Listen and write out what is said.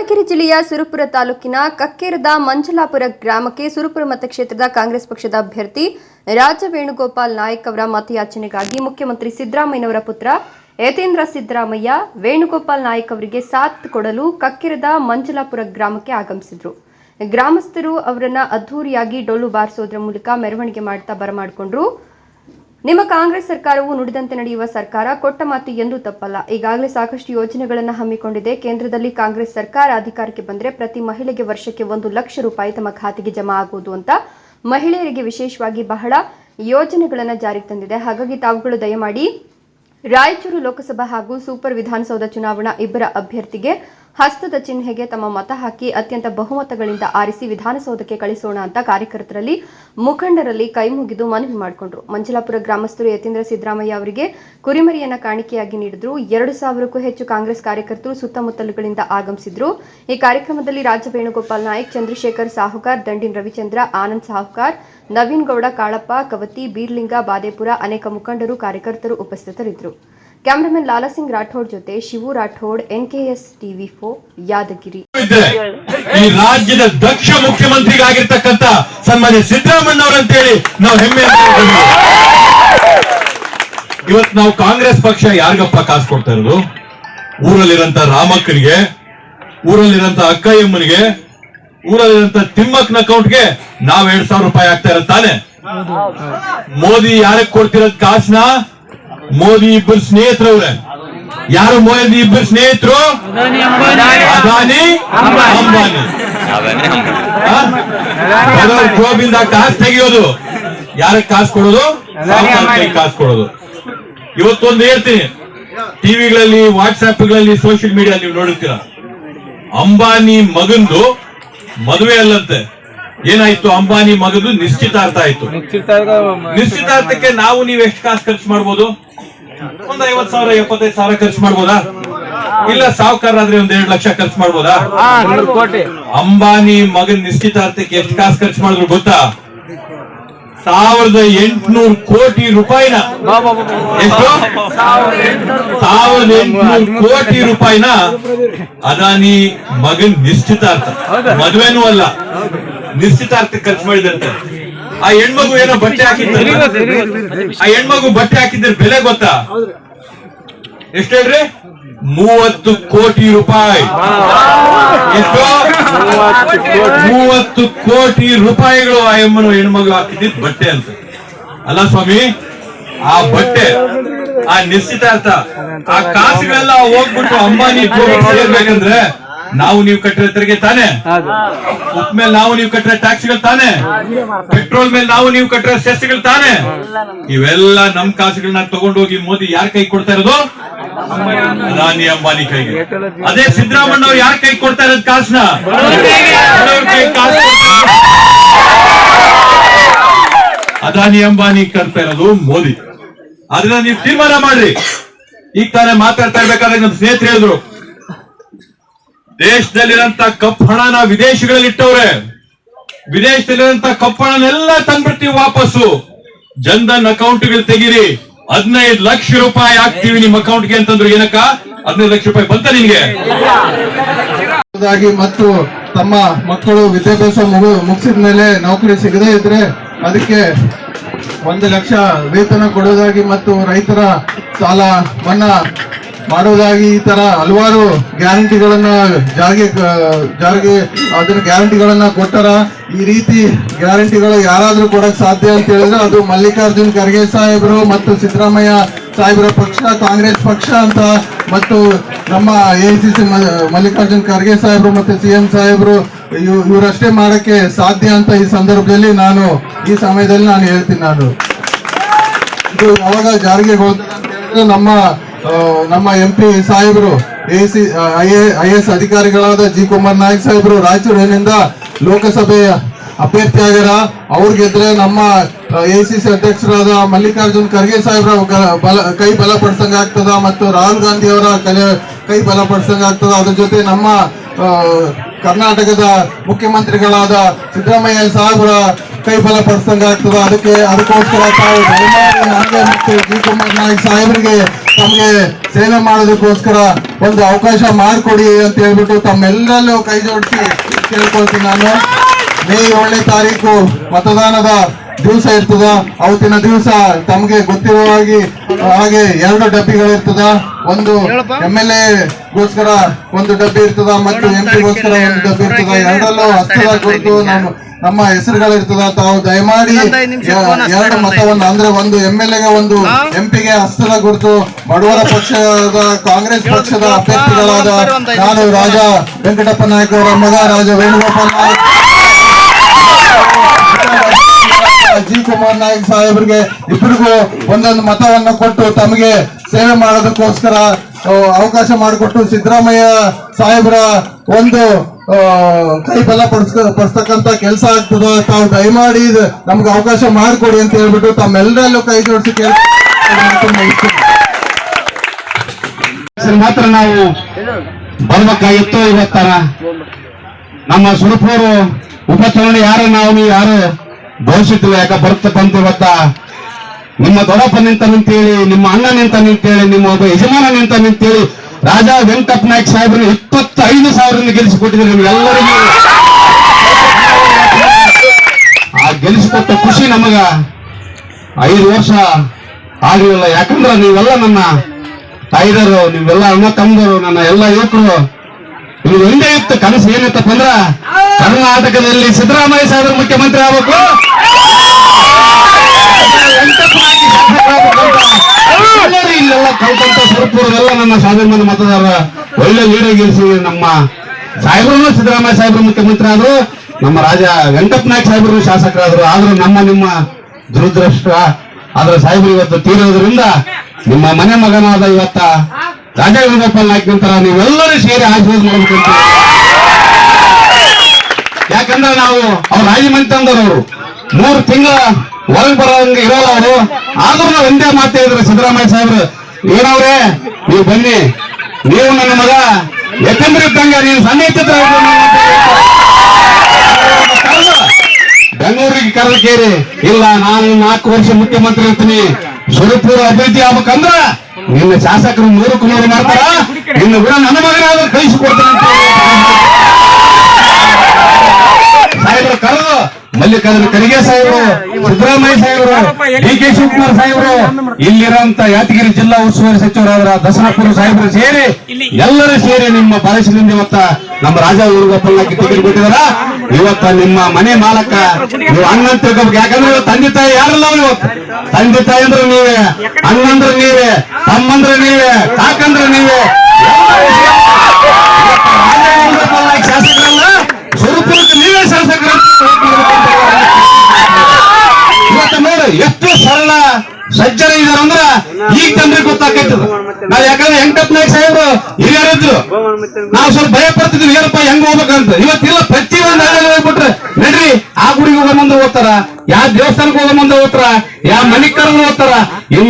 ಯಾದಗಿರಿ ಜಿಲ್ಲೆಯ ಸುರಪುರ ತಾಲೂಕಿನ ಕಕ್ಕೇರದ ಮಂಜಲಾಪುರ ಗ್ರಾಮಕ್ಕೆ ಸುರಪುರ ಮತಕ್ಷೇತ್ರದ ಕಾಂಗ್ರೆಸ್ ಪಕ್ಷದ ಅಭ್ಯರ್ಥಿ ರಾಜ ವೇಣುಗೋಪಾಲ್ ನಾಯಕ್ ಅವರ ಮತಯಾಚನೆಗಾಗಿ ಮುಖ್ಯಮಂತ್ರಿ ಸಿದ್ದರಾಮಯ್ಯನವರ ಪುತ್ರ ಯತೇಂದ್ರ ಸಿದ್ದರಾಮಯ್ಯ, ವೇಣುಗೋಪಾಲ್ ನಾಯಕ್ ಅವರಿಗೆ ಸಾಥ್ ಕೊಡಲು ಕಕ್ಕೇರದ ಮಂಜಲಾಪುರ ಗ್ರಾಮಕ್ಕೆ ಆಗಮಿಸಿದ್ರು. ಗ್ರಾಮಸ್ಥರು ಅವರನ್ನ ಅದ್ಧೂರಿಯಾಗಿ ಡೊಳ್ಳು ಬಾರಿಸೋದ್ರ ಮೂಲಕ ಮೆರವಣಿಗೆ ಮಾಡ್ತಾ ಬರಮಾಡಿಕೊಂಡ್ರು. ನಿಮ್ಮ ಕಾಂಗ್ರೆಸ್ ಸರ್ಕಾರವು ನುಡಿದಂತೆ ನಡೆಯುವ ಸರ್ಕಾರ ಕೊಟ್ಟ ಮಾತು ಎಂದೂ ತಪ್ಪಲ್ಲ. ಈಗಾಗಲೇ ಸಾಕಷ್ಟು ಯೋಜನೆಗಳನ್ನು ಹಮ್ಮಿಕೊಂಡಿದೆ. ಕೇಂದ್ರದಲ್ಲಿ ಕಾಂಗ್ರೆಸ್ ಸರ್ಕಾರ ಅಧಿಕಾರಕ್ಕೆ ಬಂದರೆ ಪ್ರತಿ ಮಹಿಳೆಗೆ ವರ್ಷಕ್ಕೆ ಒಂದು ಲಕ್ಷ ರೂಪಾಯಿ ತಮ್ಮ ಖಾತೆಗೆ ಜಮಾ ಆಗುವುದು ಅಂತ ಮಹಿಳೆಯರಿಗೆ ವಿಶೇಷವಾಗಿ ಬಹಳ ಯೋಜನೆಗಳನ್ನು ಜಾರಿಗೆ ತಂದಿದೆ. ಹಾಗಾಗಿ ತಾವುಗಳು ದಯಮಾಡಿ ರಾಯಚೂರು ಲೋಕಸಭಾ ಹಾಗೂ ಸೂಪರ್ ವಿಧಾನಸೌಧ ಚುನಾವಣಾ ಇಬ್ಬರ ಅಭ್ಯರ್ಥಿಗೆ ಹಸ್ತದ ಚಿಹ್ನೆಗೆ ತಮ್ಮ ಮತ ಹಾಕಿ ಅತ್ಯಂತ ಬಹುಮತಗಳಿಂದ ಆರಿಸಿ ವಿಧಾನಸೌಧಕ್ಕೆ ಕಳಿಸೋಣ ಅಂತ ಕಾರ್ಯಕರ್ತರಲ್ಲಿ ಮುಖಂಡರಲ್ಲಿ ಕೈ ಮುಗಿದು ಮನವಿ ಮಾಡಿಕೊಂಡ್ರು. ಮಂಜಲಾಪುರ ಗ್ರಾಮಸ್ಥರು ಯತೀಂದ್ರ ಸಿದ್ದರಾಮಯ್ಯ ಅವರಿಗೆ ಕುರಿಮರಿಯನ್ನ ಕಾಣಿಕೆಯಾಗಿ ನೀಡಿದ್ರು. ಎರಡು ಸಾವಿರಕ್ಕೂ ಹೆಚ್ಚು ಕಾಂಗ್ರೆಸ್ ಕಾರ್ಯಕರ್ತರು ಸುತ್ತಮುತ್ತಲುಗಳಿಂದ ಆಗಮಿಸಿದ್ರು. ಈ ಕಾರ್ಯಕ್ರಮದಲ್ಲಿ ರಾಜ ವೇಣುಗೋಪಾಲ್ ನಾಯಕ್, ಚಂದ್ರಶೇಖರ್ ಸಾಹುಕಾರ್, ದಂಡಿನ್ ರವಿಚಂದ್ರ, ಆನಂದ್ ಸಾಹುಕಾರ್, ನವೀನ್ ಗೌಡ, ಕಾಳಪ್ಪ, ಕವತಿ, ಬೀರ್ಲಿಂಗ, ಬಾದೇಪುರ ಅನೇಕ ಮುಖಂಡರು, ಕಾರ್ಯಕರ್ತರು ಉಪಸ್ಥಿತರಿದ್ದರು. ಕ್ಯಾಮರಾಮನ್ ಲಾಲಾಸಿಂಗ್ ರಾಠೋಡ್ ಜೊತೆ ಶಿವು ರಾಠೋಡ್ ಎನ್ಕೆಎಸ್ ಟಿವಿ ಫೋ, ಯಾದಗಿರಿ. ಈ ರಾಜ್ಯದ ದಕ್ಷ ಮುಖ್ಯಮಂತ್ರಿಗಾಗಿರ್ತಕ್ಕಂಥ ಸನ್ಮಾನ್ಯ ಸಿದ್ದರಾಮಯ್ಯ ಅವರಂತೇಳಿ ನಾವು ಹೆಮ್ಮೆ ಇವತ್ತು ನಾವು ಕಾಂಗ್ರೆಸ್ ಪಕ್ಷ ಯಾರಿಗಪ್ಪ ಕಾಸು ಕೊಡ್ತಾ ಇರೋದು? ಊರಲ್ಲಿರಂತ ರಾಮಕ್ಕನಿಗೆ ಊರಲ್ಲಿರಂತ ಅಕ್ಕಯ್ಯಮ್ಮನಿಗೆ ಊರಲ್ಲಿರಂತ ತಿಮ್ಮಕ್ಕನ ಅಕೌಂಟ್ಗೆ ನಾವ್ ಎರಡ್ ಸಾವಿರ ರೂಪಾಯಿ ಆಗ್ತಾ ತಾನೆ. ಮೋದಿ ಯಾರಕ್ಕೆ ಕೊಡ್ತಿರೋದ್ ಕಾಸನ್ನ ಮೋದಿ ಇಬ್ಬರು ಸ್ನೇಹಿತರವ್ರೆ ಯಾರು ಮೋದಿ ಇಬ್ಬರು ಸ್ನೇಹಿತರು? ಅದಾನಿ ಅಂಬಾನಿ. ಗೋಬಿಂದ ಕಾಸು ತೆಗಿಯೋದು. ಯಾರಕ್ಕೆ ಕಾಸು ಕೊಡೋದು? ಕಾಸು ಕೊಡೋದು. ಇವತ್ತೊಂದು ಹೇಳ್ತೀನಿ. ಟಿವಿಗಳಲ್ಲಿ ವಾಟ್ಸ್ಆಪ್ಗಳಲ್ಲಿ ಸೋಷಿಯಲ್ ಮೀಡಿಯಾ ನೀವು ನೋಡುತ್ತೀರ ಅಂಬಾನಿ ಮಗಂದು ಮದುವೆ ಅಲ್ಲಂತೆ. ಏನಾಯ್ತು? ಅಂಬಾನಿ ಮಗದು ನಿಶ್ಚಿತಾರ್ಥ ಆಯ್ತು. ನಿಶ್ಚಿತಾರ್ಥಕ್ಕೆ ನಾವು ನೀವು ಎಷ್ಟು ಕಾಸು ಖರ್ಚು ಮಾಡ್ಬೋದು? ಒಂದ್ ಐವತ್ ಸಾವಿರ ಎಪ್ಪತ್ತೈದು ಸಾವಿರ ಖರ್ಚು ಮಾಡ್ಬೋದಾ? ಇಲ್ಲ ಸಾವುಕಾರಾದ್ರೆ ಒಂದ್ ಎರಡು ಲಕ್ಷ ಖರ್ಚು ಮಾಡ್ಬೋದಾ? ಕೋಟಿ. ಅಂಬಾನಿ ಮಗನ್ ನಿಶ್ಚಿತಾರ್ಥಕ್ಕೆ ಎಷ್ಟು ಕಾಸು ಖರ್ಚು ಮಾಡಿದ್ರು ಗೊತ್ತಾ? ಸಾವಿರದ ಎಂಟುನೂರು ಕೋಟಿ ರೂಪಾಯಿನ. ಎಷ್ಟು? ಸಾವಿರದ ಎಂಟುನೂರು ಕೋಟಿ ರೂಪಾಯಿನ ಅದಾನಿ ಮಗನ್ ನಿಶ್ಚಿತಾರ್ಥ. ಮದುವೆನೂ ಅಲ್ಲ. ನಿಶ್ಚಿತಾರ್ಥಕ್ಕೆ ಖರ್ಚು ಮಾಡಿದಂತೆ. ಆ ಹೆಣ್ಮಗು ಏನೋ ಬಟ್ಟೆ ಹಾಕಿದ್ರು. ಆ ಹೆಣ್ಮಗು ಬಟ್ಟೆ ಹಾಕಿದ್ರೆ ಬೆಲೆ ಗೊತ್ತಾ? ಎಷ್ಟು ಹೇಳ್ರಿ? ಮೂವತ್ತು ಕೋಟಿ ರೂಪಾಯಿ. ಎಷ್ಟು? ಮೂವತ್ತು ಕೋಟಿ ರೂಪಾಯಿಗಳು ಆ ಎಮ್ಮನು ಹೆಣ್ಮಗು ಹಾಕಿದ್ದು ಬಟ್ಟೆ ಅಂತ. ಅಲ್ಲ ಸ್ವಾಮಿ ಆ ಬಟ್ಟೆ ಆ ನಿಶ್ಚಿತಾರ್ಥ ಆ ಕಾಸುಗಳೆಲ್ಲ ಹೋಗ್ಬಿಟ್ಟು ಅಂಬಾನಿ ಬೇಕಂದ್ರೆ ಸೇರ್ಬೇಕಂದ್ರೆ ನಾವು ನೀವು ಕಟ್ಟಿರೋ ತೆರಿಗೆ ತಾನೆ? ಉಪ್ ಮೇಲೆ ನಾವು ನೀವು ಕಟ್ಟಿರೋ ಟ್ಯಾಕ್ಸ್ಗಳು ತಾನೆ? ಪೆಟ್ರೋಲ್ ಮೇಲೆ ನಾವು ನೀವು ಕಟ್ಟಿರೋ ಸೆಸ್ಗಳು ತಾನೆ? ಇವೆಲ್ಲ ನಮ್ ಕಾಸುಗಳನ್ನ ತಗೊಂಡೋಗಿ ಮೋದಿ ಯಾರ ಕೈ ಕೊಡ್ತಾ ಇರೋದು? ಅದಾನಿ ಅಂಬಾನಿ ಕೈಗೆ. ಅದೇ ಸಿದ್ದರಾಮಣ್ಣ ಅವ್ರು ಯಾರ ಕೈ ಕೊಡ್ತಾ ಇರೋದು ಕಾಸನ್ನ ಬಡವ್ರ ಕೈ ಕಾಸು ಕೊಡ್ತಾ ಇರೋದು. ಅದಾನಿ ಅಂಬಾನಿ ಕರ್ತಾ ಇರೋದು ಮೋದಿ. ಅದನ್ನ ನೀವು ತೀರ್ಮಾನ ಮಾಡ್ರಿ. ಈಗ ತಾನೇ ಮಾತಾಡ್ತಾ ಇರ್ಬೇಕಾದ್ರೆ ನಮ್ಮ ಸ್ನೇಹಿತರು ಹೇಳಿದ್ರು. ದೇಶದಲ್ಲಿರಂತ ಕಪ್ಪು ಹಣನ ವಿದೇಶಗಳಲ್ಲಿ ಇಟ್ಟವ್ರೆ. ವಿದೇಶದಲ್ಲಿರಂತ ಕಪ್ಪು ಹಣನೆಲ್ಲ ತಂದ್ಬಿಡ್ತೀವಿ ವಾಪಸ್ಸು. ಜನ್ಧನ್ ಅಕೌಂಟ್ಗಳು ತೆಗೀರಿ. ಹದಿನೈದು ಲಕ್ಷ ರೂಪಾಯಿ ಹಾಕ್ತೀವಿ ನಿಮ್ಮ ಅಕೌಂಟ್ಗೆ ಅಂತಂದ್ರು ಏನಕ್ಕ? ಹದಿನೈದು ಲಕ್ಷ ರೂಪಾಯಿ ಬಂತ ನಿನ್ಗೆ? ಾಗಿ ಮತ್ತು ತಮ್ಮ ಮಕ್ಕಳು ವಿದ್ಯಾಭ್ಯಾಸ ಮುಗಿ ಮುಗಿಸಿದ ಮೇಲೆ ನೌಕರಿ ಸಿಗದೇ ಇದ್ರೆ ಅದಕ್ಕೆ ಒಂದು ಲಕ್ಷ ವೇತನ ಕೊಡೋದಾಗಿ ಮತ್ತು ರೈತರ ಸಾಲ ಮನ್ನಾ ಮಾಡೋದಾಗಿ ಈ ತರ ಹಲವಾರು ಗ್ಯಾರಂಟಿಗಳನ್ನ ಜಾರಿಗೆ ಜಾರಿಗೆ, ಅದನ್ನ ಗ್ಯಾರಂಟಿಗಳನ್ನ ಕೊಟ್ಟರ ಈ ರೀತಿ ಗ್ಯಾರಂಟಿಗಳು ಯಾರಾದ್ರೂ ಕೊಡಕ್ ಸಾಧ್ಯ ಅಂತ ಹೇಳಿದ್ರೆ ಅದು ಮಲ್ಲಿಕಾರ್ಜುನ್ ಖರ್ಗೆ ಸಾಹೇಬರು ಮತ್ತು ಸಿದ್ದರಾಮಯ್ಯ ಸಾಹೇಬರ ಪಕ್ಷ, ಕಾಂಗ್ರೆಸ್ ಪಕ್ಷ ಅಂತ ಮತ್ತು ನಮ್ಮ A C C Mallikarjun Kharge ಸಾಹೇಬರು ಮತ್ತು ಸಿ ಎಂ ಸಾಹೇಬರು ಇವ್- ಇವರಷ್ಟೇ ಮಾಡಕ್ಕೆ ಸಾಧ್ಯ ಅಂತ ಈ ಸಂದರ್ಭದಲ್ಲಿ ನಾನು, ಈ ಸಮಯದಲ್ಲಿ ನಾನು ಹೇಳ್ತೀನಿ ನಾನು. ಇದು ಯಾವಾಗ ಜಾರಿಗೆ ಹೋದ ನಮ್ಮ ನಮ್ಮ ಎಂ ಪಿ ಸಾಹೇಬರು ಎ ಸಿ ಐ ಎಸ್ ಅಧಿಕಾರಿಗಳಾದ ಜಿ ಕುಮಾರ್ ನಾಯಕ್ ಸಾಹೇಬರು ರಾಯಚೂರಿನಿಂದ ಲೋಕಸಭೆಯ ಅಭ್ಯರ್ಥಿ ಆಗ್ಯಾರ ಅವ್ರು ಗೆದ್ರೆ ನಮ್ಮ ಎ ಸಿ ಸಿ ಅಧ್ಯಕ್ಷರಾದ ಮಲ್ಲಿಕಾರ್ಜುನ್ ಖರ್ಗೆ ಸಾಹೇಬ್ರ ಬಲ, ಕೈ ಬಲಪಡಿಸಂಗ ಆಗ್ತದ ಮತ್ತು ರಾಹುಲ್ ಗಾಂಧಿ ಅವರ ಕಲೆ, ಕೈ ಬಲಪಡಿಸಂಗ ಆಗ್ತದ. ಅದ್ರ ಜೊತೆ ನಮ್ಮ ಕರ್ನಾಟಕದ ಮುಖ್ಯಮಂತ್ರಿಗಳಾದ ಸಿದ್ದರಾಮಯ್ಯ ಸಾಹೇಬ್ರ ಕೈ ಬಲಪಡಿಸಂಗ ಆಗ್ತದ. ಅದಕ್ಕೆ ಅದಕ್ಕೋಸ್ಕರ ತಾವು ಜಿ ಕುಮಾರ್ ನಾಯಕ್ ಸಾಹೇಬರಿಗೆ ತಮಗೆ ಸೇವೆ ಮಾಡೋದಕ್ಕೋಸ್ಕರ ಒಂದು ಅವಕಾಶ ಮಾಡಿಕೊಡಿ ಅಂತ ಹೇಳ್ಬಿಟ್ಟು ತಮ್ಮೆಲ್ಲರಲ್ಲೂ ಕೈ ಜೋಡಿಸಿ ಕೇಳ್ಕೊಳ್ತೀನಿ ನಾನು. ಮೇ ಏಳನೇ ತಾರೀಕು ಮತದಾನದ ದಿವಸ ಇರ್ತದ. ಅವತ್ತಿನ ದಿವಸ ತಮಗೆ ಗೊತ್ತಿರುವ ಹಾಗೆ ಎರಡು ಎರಡು ಡಬ್ಬಿಗಳಿರ್ತದ. ಒಂದು ಎಂ ಎಲ್ ಗೋಸ್ಕರ ಒಂದು ಡಬ್ಬಿ ಇರ್ತದ, ಮತ್ತು ಎಂ ಪಿಗೋಸ್ಕರ ಒಂದು ಡಬ್ಬಿ ಇರ್ತದ. ಎರಡಲ್ಲೂ ಹಸ್ತದ ನಮ್ಮ ನಮ್ಮ ಹೆಸರುಗಳಿರ್ತದ ತಾವು ದಯಮಾಡಿ ಎರಡು ಮತವನ್ನು ಅಂದ್ರೆ ಒಂದು ಎಂ ಎಲ್ ಎಗೆ ಒಂದು ಎಂಪಿಗೆ ಹಸ್ತದ ಗುರುತು ಬಡವರ ಪಕ್ಷದ ಕಾಂಗ್ರೆಸ್ ಪಕ್ಷದ ಅಭ್ಯರ್ಥಿಗಳಾದ ನಾನು ರಾಜ ವೆಂಕಟಪ್ಪ ನಾಯ್ಕ ಅವರ ಮಗ ರಾಜ ವೇಣುಗೋಪಾಲ್ ನಾಯ್ಕ. ಜಿ ಕುಮಾರ್ ನಾಯಕ್ ಸಾಹೇಬರಿಗೆ ಇಬ್ಬರಿಗೂ ಒಂದೊಂದು ಮತವನ್ನು ಕೊಟ್ಟು ತಮಗೆ ಸೇವೆ ಮಾಡೋದಕ್ಕೋಸ್ಕರ ಅವಕಾಶ ಮಾಡಿಕೊಟ್ಟು ಸಿದ್ದರಾಮಯ್ಯ ಸಾಹೇಬರ ಒಂದು ಕೈ ಬಲ ಪಡಿಸ್ ಪಡಿಸ್ತಕ್ಕಂತ ಕೆಲಸ ಆಗ್ತದ ತಾವು ದಯಮಾಡಿ ನಮ್ಗೆ ಅವಕಾಶ ಮಾಡಿಕೊಡಿ ಅಂತ ಹೇಳ್ಬಿಟ್ಟು ತಮ್ಮೆಲ್ಲರಲ್ಲೂ ಕೈ ಜೋಡಿಸಿ ಮಾತ್ರ ನಾವು ಬರ್ಬೇಕಾಗಿತ್ತು ಇವತ್ತಾರ. ನಮ್ಮ ಸುರಪೂರು ಉಪಚುನಾವಣೆ ಯಾರು, ನಾವು ಯಾರು ಘೋಷಿಸಿದ್ವಿ, ಯಾಕೆ ಬರ್ತಕ್ಕಂತ ಇವತ್ತ? ನಿಮ್ಮ ದೊಡ್ಡಪ್ಪ ನಿಂತ ನಿಂತೇಳಿ, ನಿಮ್ಮ ಅಣ್ಣ ನಿಂತ ನಿಂತೇಳಿ, ನಿಮ್ಮ ಒಬ್ಬ ಯಜಮಾನ ನಿಂತ ನಿಂತೇಳಿ, ರಾಜ ವೆಂಕಟಪ್ಪ ನಾಯ್ಕ ಸಾಹೇಬ್ರು ಇಪ್ಪತ್ತೈದು ಸಾವಿರದಿಂದ ಗೆಲ್ಲಿಸಿಕೊಟ್ಟಿದ್ರು ನಿಮ್ಗೆಲ್ಲರಿಗೂ ಆ ಗೆಲ್ಲಿಸಿಕೊಟ್ಟ ಖುಷಿ ನಮಗ. ಐದು ವರ್ಷ ಆಗಲಿಲ್ಲ. ಯಾಕಂದ್ರೆ ನೀವೆಲ್ಲ ನನ್ನ ತಾಯಿದರು, ನೀವೆಲ್ಲ ಅಣ್ಣ ತಮ್ಮದರು, ನನ್ನ ಎಲ್ಲ ಯುವಕರು. ನಿಮ್ಗೆ ಒಂದೇ ಇತ್ತು ಕನಸು ಏನಿತ್ತಪ್ಪ ಅಂದ್ರ, ಕರ್ನಾಟಕದಲ್ಲಿ ಸಿದ್ದರಾಮಯ್ಯ ಸಾಹೇಬರು ಮುಖ್ಯಮಂತ್ರಿ ಆಗ್ಬೇಕು ಎಲ್ಲರೂ ಇಲ್ಲೆಲ್ಲ ಕಲ್ತಂತ ಎಲ್ಲ ನನ್ನ ಸ್ವಾಭಿಮಾನ ಮತದಾರ ಒಳ್ಳೆ ಲೀಡರ್ ಗೆಲ್ಲಿಸಿ ನಮ್ಮ ಸಾಹೇಬ್ರು, ಸಿದ್ದರಾಮಯ್ಯ ಸಾಹೇಬರು ಮುಖ್ಯಮಂತ್ರಿ ಆದ್ರು ನಮ್ಮ ರಾಜ ವೆಂಕಟ ನಾಯ್ಕ ಸಾಹೇಬರು ಶಾಸಕರಾದ್ರು. ಆದ್ರೂ ನಮ್ಮ ನಿಮ್ಮ ದುರದೃಷ್ಟ, ಆದ್ರೆ ಸಾಹೇಬರು ಇವತ್ತು ತೀರೋದ್ರಿಂದ ನಿಮ್ಮ ಮನೆ ಮಗನಾದ ಇವತ್ತ ರಾಜ ವೇಣುಗೋಪಾಲ್ ನಾಯ್ಕ ನಂತರ ನೀವೆಲ್ಲರೂ ಸೇರಿ ಆಶೀರ್ವಾದ ಮಾಡ್ಬೇಕಂತ. ಯಾಕಂದ್ರೆ ನಾವು ಅವ್ರು ರಾಜಮಂತ್ರಿ ಅಂದವರು ಮೂರು ತಿಂಗಳ ಒಳಗೆ ಹಂಗೆ ಇರೋಲ್ಲ ಅವರು. ಆದ್ರೂ ಒಂದೇ ಮಾತೇ ಇದ್ರು ಸಿದ್ದರಾಮಯ್ಯ ಸಾಹೇಬ್ರು ಏನವ್ರೆ ನೀವು ಬನ್ನಿ. ನೀವು ನನ್ನ ಮಗ. ಎತ್ತಂದ್ರೆ ಇದ್ದಂಗ ನೀವು ಸಣ್ಣ ಬೆಂಗಳೂರಿಗೆ ಕರೆದು ಕೇರಿ. ಇಲ್ಲ, ನಾನು ನಾಲ್ಕು ವರ್ಷ ಮುಖ್ಯಮಂತ್ರಿ ಇರ್ತೀನಿ. ಸುರಪುರ ಅಭಿವೃದ್ಧಿ ಆಗ್ಬೇಕಂದ್ರ ನಿನ್ನ ಶಾಸಕರು ನೂರು ಮಾಡ್ತಾರ? ನಿನ್ನ ಕೂಡ ನನ್ನ ಮಗನಾದ್ರೂ ಕಳಿಸಿಕೊಡ್ತೀನಿ ಅಂತ ಸಾಹೇಬರು, ಕರೆದು. ಮಲ್ಲಿಕಾರ್ಜುನ ಖರ್ಗೆ ಸಾಹೇಬರು ಸಿದ್ದರಾಮಯ್ಯ ಸಾಹೇಬರು ಡಿ ಕೆ ಶಿವಕುಮಾರ್ ಸಾಹೇಬರು ಇಲ್ಲಿರುವಂತ ಯಾದಗಿರಿ ಜಿಲ್ಲಾ ಉಸ್ತುವಾರಿ ಸಚಿವರಾದ ದಸರಾಪುರ ಸಾಹೇಬರು ಸೇರಿ ಎಲ್ಲರೂ ಸೇರಿ ನಿಮ್ಮ ಬರಸಿನಿಂದ ಇವತ್ತ ನಮ್ಮ ರಾಜ ಊರ್ಗ ಟಿಕೆಟ್ ಕೊಟ್ಟಿದಾರ ಇವತ್ತ ನಿಮ್ಮ ಮನೆ ಮಾಲಕ ನೀವು ಅಣ್ಣ ಅಂತ ತಿಳ್ಕೊಬೇಕು. ಯಾಕಂದ್ರೆ ಇವತ್ತು ತಂದೆ ತಾಯಿ ಯಾರಲ್ಲ ಇವತ್ತು? ತಂದೆ ತಾಯಿ ಅಂದ್ರೆ ನೀವೇ ಅಣ್ಣಂದ್ರೆ ನೀವೇ ತಮ್ಮಂದ್ರೆ ನೀವೇ ಕಾಕಂದ್ರೆ ನೀವೇ ಸಜ್ಜನ ಇದಾರಂದ್ರ ಈಗ ತಂದ್ರೆ ಗೊತ್ತಾಕೈತದ ನಾವ್ ಯಾಕಂದ್ರೆ ಹೆಂಗಪ್ಪ ನಾಯ್ಕ ಸಾಹೇಬ್ರು ಹಿರಿಯರಿದ್ರು. ನಾವು ಸ್ವಲ್ಪ ಭಯ ಪಡ್ತಿದ್ವಿ ಏನಪ್ಪ ಹೆಂಗ್ ಹೋಗ್ಬೇಕಂತ. ಇವತ್ತಿಲ್ಲ ಪ್ರತಿ ಒಂದು ಹಳ್ಳಿಯಲ್ಲಿ ಹೋಗ್ಬಿಟ್ರೆ ನಡ್ರಿ ಆ ಗುಡಿಗೆ ಹೋಗೋ ಮುಂದೆ ಓದ್ತಾರ ಯಾವ ದೇವಸ್ಥಾನಕ್ಕೆ ಹೋಗೋ ಮುಂದೆ ಓದ್ತಾರ ಯಾವ ಮನಿಗ್ ಕರೆದು ಓದ್ತಾರ